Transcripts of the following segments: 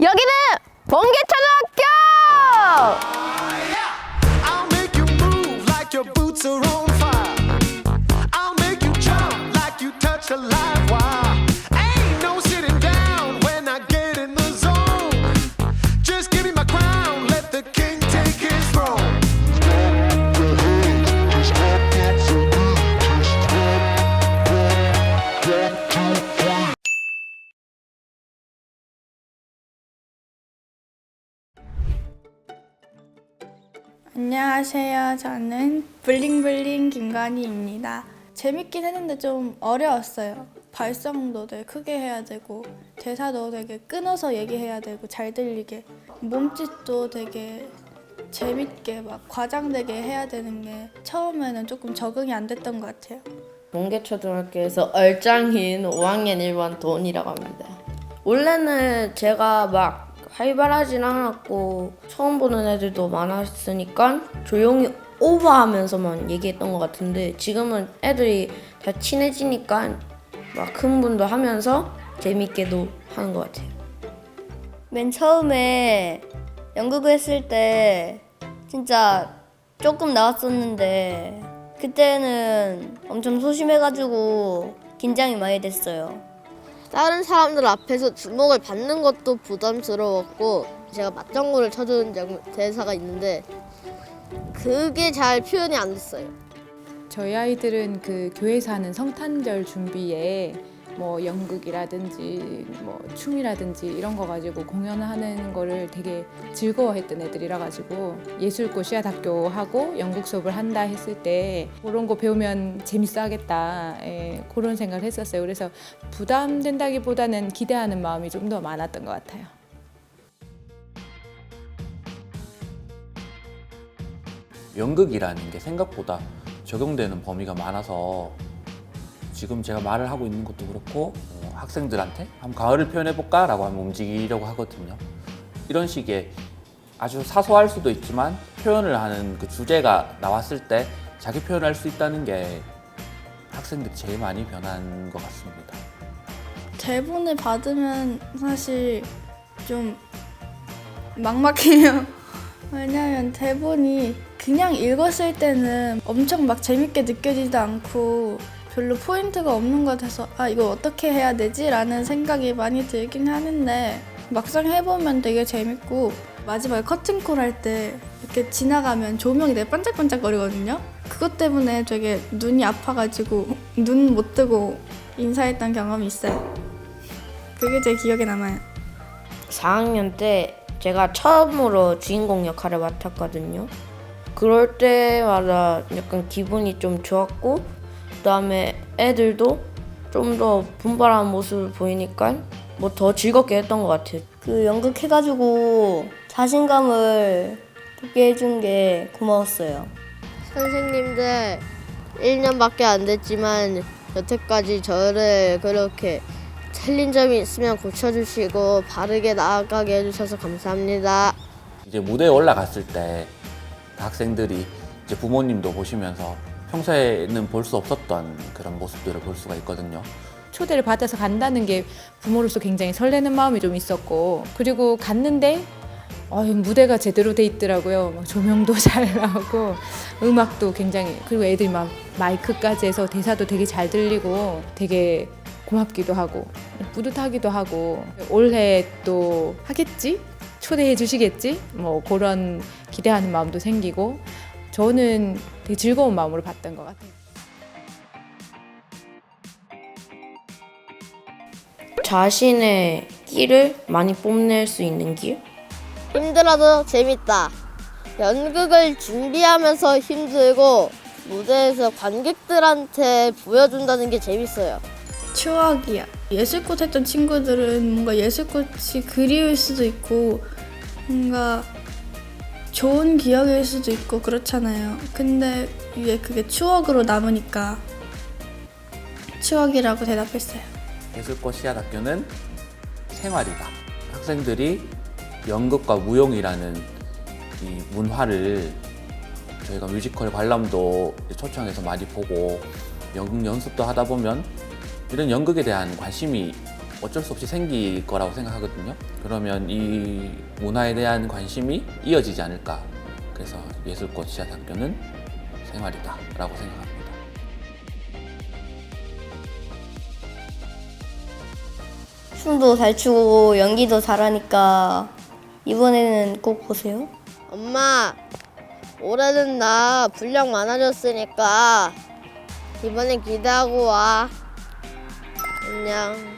여기는 번개초등학교! I'll make you move like your boots are on fire. I'll make you jump like you touch a live 안녕하세요. 저는 블링블링 김관희입니다. 재밌긴 했는데 좀 어려웠어요. 발성도 되게 크게 해야 되고 대사도 되게 끊어서 얘기해야 되고 잘 들리게 몸짓도 되게 재밌게 막 과장되게 해야 되는 게 처음에는 조금 적응이 안 됐던 것 같아요. 몽개초등학교에서 얼짱인 5학년 1반 돈이라고 합니다. 원래는 제가 막 활발하진 않았고 처음 보는 애들도 많았으니까 조용히 오버하면서만 얘기했던 것 같은데 지금은 애들이 다 친해지니까 막 흥분도 하면서 재밌게도 하는 것 같아요. 맨 처음에 연극을 했을 때 진짜 조금 나왔었는데 그때는 엄청 소심해가지고 긴장이 많이 됐어요. 다른 사람들 앞에서 주목을 받는 것도 부담스러웠고 제가 맞장구를 쳐주는 장- 대사가 있는데 그게 잘 표현이 안 됐어요. 저희 아이들은 그 교회에서 하는 성탄절 준비에 뭐 연극이라든지 뭐 춤이라든지 이런 거 가지고 공연하는 거를 되게 즐거워했던 애들이라 가지고 예술고 씨앗학교 하고 연극 수업을 한다 했을 때 그런 거 배우면 재밌어 하겠다 예, 그런 생각을 했었어요. 그래서 부담된다기보다는 기대하는 마음이 좀 더 많았던 것 같아요. 연극이라는 게 생각보다 적용되는 범위가 많아서 지금 제가 말을 하고 있는 것도 그렇고 어, 학생들한테 한번 가을을 표현해 볼까라고 하면 움직이려고 하거든요. 이런 식의 아주 사소할 수도 있지만 표현을 하는 그 주제가 나왔을 때 자기 표현할 수 있다는 게 학생들이 제일 많이 변한 것 같습니다. 대본을 받으면 사실 좀 막막해요. 왜냐면 대본이 그냥 읽었을 때는 엄청 막 재밌게 느껴지지도 않고 별로 포인트가 없는 것 같아서 아 이거 어떻게 해야 되지? 라는 생각이 많이 들긴 하는데 막상 해보면 되게 재밌고 마지막에 커튼콜 할 때 이렇게 지나가면 조명이 되게 반짝반짝거리거든요. 그것 때문에 되게 눈이 아파가지고 눈 못 뜨고 인사했던 경험이 있어요. 그게 제 기억에 남아요. 4학년 때 제가 처음으로 주인공 역할을 맡았거든요. 그럴 때마다 약간 기분이 좀 좋았고 그다음에 애들도 좀 더 분발한 모습을 보이니까 뭐 더 즐겁게 했던 것 같아요. 그 연극 해가지고 자신감을 붙게 해준 게 고마웠어요. 선생님들 1년밖에 안 됐지만 여태까지 저를 그렇게 틀린 점이 있으면 고쳐주시고 바르게 나아가게 해주셔서 감사합니다. 이제 무대에 올라갔을 때 학생들이 이제 부모님도 보시면서 평소에는 볼 수 없었던 그런 모습들을 볼 수가 있거든요. 초대를 받아서 간다는 게 부모로서 굉장히 설레는 마음이 좀 있었고 그리고 갔는데 어, 무대가 제대로 돼 있더라고요. 막 조명도 잘 나오고 음악도 굉장히 그리고 애들이 막 마이크까지 해서 대사도 되게 잘 들리고 되게 고맙기도 하고 뿌듯하기도 하고 올해 또 하겠지 초대해 주시겠지 뭐 그런 기대하는 마음도 생기고 저는 되게 즐거운 마음으로 봤던 것 같아요. 자신의 끼를 많이 뽐낼 수 있는 길? 힘들어도 재밌다. 연극을 준비하면서 힘들고 무대에서 관객들한테 보여준다는 게 재밌어요. 추억이야. 예술꽃 했던 친구들은 뭔가 예술꽃이 그리울 수도 있고 뭔가 좋은 기억일 수도 있고 그렇잖아요. 근데 이게 그게 추억으로 남으니까 추억이라고 대답했어요. 예술꽃 씨앗학교는 생활이다. 학생들이 연극과 무용이라는 이 문화를 저희가 뮤지컬 관람도 초청해서 많이 보고 연극 연습도 하다 보면 이런 연극에 대한 관심이 어쩔 수 없이 생길 거라고 생각하거든요. 그러면 이 문화에 대한 관심이 이어지지 않을까. 그래서 예술꽃 지하학교는 생활이다라고 생각합니다. 춤도 잘 추고 연기도 잘하니까 이번에는 꼭 보세요. 엄마, 올해는 나 분량 많아졌으니까 이번엔 기대하고 와. 안녕.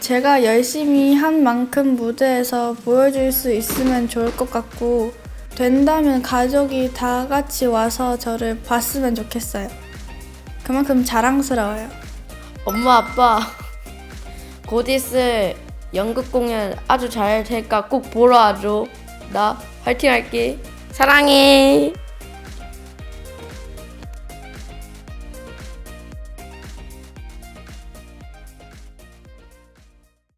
제가 열심히 한 만큼 무대에서 보여줄 수 있으면 좋을 것 같고 된다면 가족이 다 같이 와서 저를 봤으면 좋겠어요. 그만큼 자랑스러워요. 엄마 아빠 곧 있을 연극 공연 아주 잘 될까 꼭 보러 와줘 나 화이팅 할게 사랑해